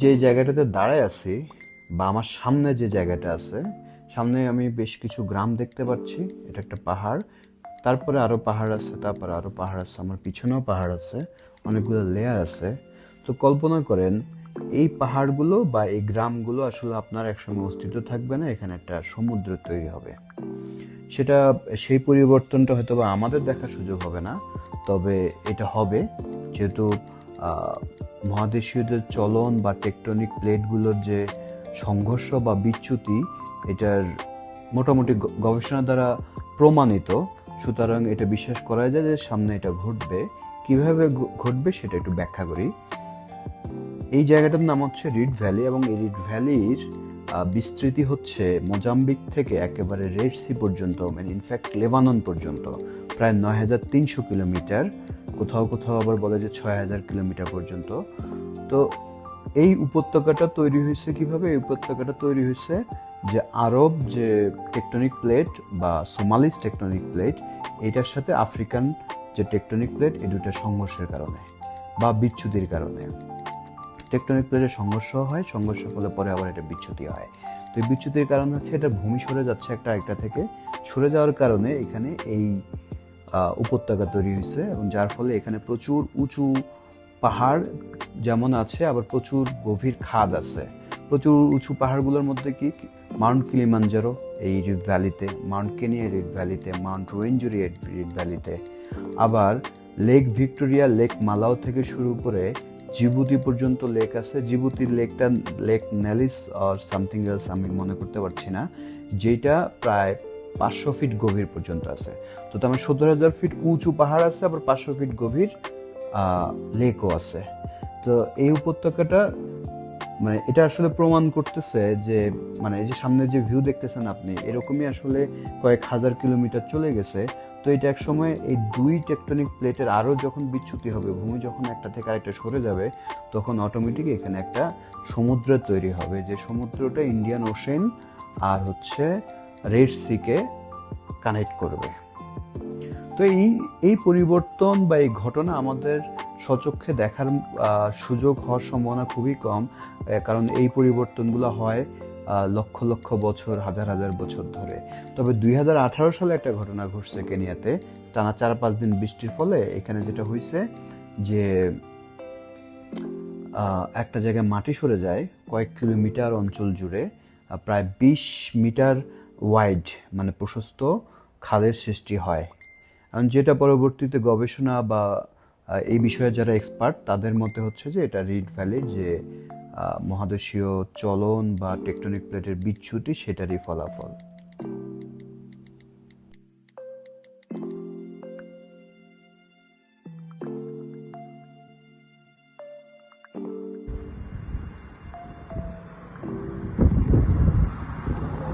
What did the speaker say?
যে জায়গাটাতে দাঁড়ায় আছি, বা আমার সামনে যে জায়গাটা আছে, সামনে আমি বেশ কিছু গ্রাম দেখতে পাচ্ছি। এটা একটা পাহাড়। তারপরে আরও পাহাড় আছে, তারপরে আরও পাহাড় আছে, আমার পিছনেও পাহাড় আছে, অনেকগুলো লেয়ার আছে। তো কল্পনা করেন, এই পাহাড়গুলো বা এই গ্রামগুলো আসলে আপনার একসঙ্গে অস্তিত্ব থাকবে না, এখানে একটা সমুদ্র তৈরি হবে। সেটা, সেই পরিবর্তনটা হয়তো বা আমাদের দেখার সুযোগ হবে না, তবে এটা হবে। যেহেতু মহাদেশীয়দের চলন বা টেকটনিক প্লেটগুলোর যে সংঘর্ষ বা বিচ্যুতি, এটার মোটামুটি গবেষণা দ্বারা প্রমাণিত। সুতরাং এটা বিশ্বাস করা যায় যে সামনে এটা ঘটবে। কীভাবে ঘটবে সেটা একটু ব্যাখ্যা করি। এই জায়গাটার নাম হচ্ছে রিড ভ্যালি এবং এই রিড ভ্যালির বিস্তৃতি হচ্ছে মোজাম্বিক থেকে একেবারে রেড সি পর্যন্ত মানে ইনফ্যাক্ট লেবানন পর্যন্ত, প্রায় নয় হাজার তিনশো কিলোমিটার। কোথাও কোথাও আবার বলে যে ছয় হাজার কিলোমিটার পর্যন্ত। তো এই উপত্যকাটা তৈরি হয়েছে কীভাবে? এই উপত্যকাটা তৈরি হয়েছে যে আরব যে টেকটনিক প্লেট বা সোমালিস টেকটনিক প্লেট এটার সাথে আফ্রিকান যে টেকটনিক প্লেট এই দুটার সংঘর্ষের কারণে বা বিচ্যুতির কারণে। টেকটনিক প্লেটের সংঘর্ষ হয় সংঘর্ষের ফলে পরে আবার এটা বিচ্ছুতি হয়। তো এই বিচ্যুতির কারণ হচ্ছে এটা ভূমি সরে যাচ্ছে একটা একটা থেকে। সরে যাওয়ার কারণে এখানে এই উপত্যকা তৈরি হয়েছে এবং যার ফলে এখানে প্রচুর উঁচু পাহাড় যেমন আছে, আবার প্রচুর গভীর খাদ আছে। প্রচুর উঁচু পাহাড়গুলোর মধ্যে কি? মাউন্ট কিলিমাঞ্জারো, এই রিড ভ্যালিতে, মাউন্ট কেনিয়া রিড ভ্যালিতে, মাউন্ট রোয়েঞ্জুরি রিড ভ্যালিতে, আবার লেক ভিক্টোরিয়া, লেক মালাও থেকে শুরু করে জিবুতি পর্যন্ত লেক আছে। জিবুতির লেকটা, লেক নেলিস আর সামথিং এলস আমি মনে করতে পারছি না, যেটা প্রায় পাঁচশো ফিট গভীর পর্যন্ত আছে। তো তার মানে সত্তর হাজার ফিট উঁচু পাহাড় আছে, আবার পাঁচশো ফিট গভীর লেকও আছে। তো এই উপত্যকাটা মানে এটা আসলে প্রমাণ করতেছে যে মানে এই যে সামনে যে ভিউ দেখতেছেন আপনি, এরকমই আসলে কয়েক হাজার কিলোমিটার চলে গেছে। তো এটা এক সময় এই দুই টেকটনিক প্লেটের আরও যখন বিচ্যুতি হবে, ভূমি যখন একটা থেকে আরেকটা সরে যাবে, তখন অটোমেটিক এখানে একটা সমুদ্র তৈরি হবে, যে সমুদ্রটা ইন্ডিয়ান ওশেন আর হচ্ছে রেড সিকে কানেক্ট করবে। তো এই এই পরিবর্তন বা এই ঘটনা আমাদের সচক্ষে দেখার সুযোগ হওয়ার সম্ভাবনা খুবই কম কারণ এই পরিবর্তনগুলো হয় লক্ষ লক্ষ বছর, হাজার হাজার বছর ধরে। তবে দুই হাজার আঠারো সালে একটা ঘটনা ঘটছে কেনিয়াতে। টানা চার পাঁচ দিন বৃষ্টির ফলে এখানে যেটা হয়েছে যে একটা জায়গায় মাটি সরে যায়, কয়েক কিলোমিটার অঞ্চল জুড়ে প্রায় বিশ মিটার ওয়াইড মানে প্রশস্ত খালের সৃষ্টি হয়। এবং যেটা পরবর্তীতে গবেষণা বা এই বিষয়ে যারা এক্সপার্ট তাদের মতে হচ্ছে যে এটা রিড ভ্যালি যে মহাদেশীয় চলন বা টেকটনিক প্লেটের বিচ্যুতি, সেটারই ফলাফল।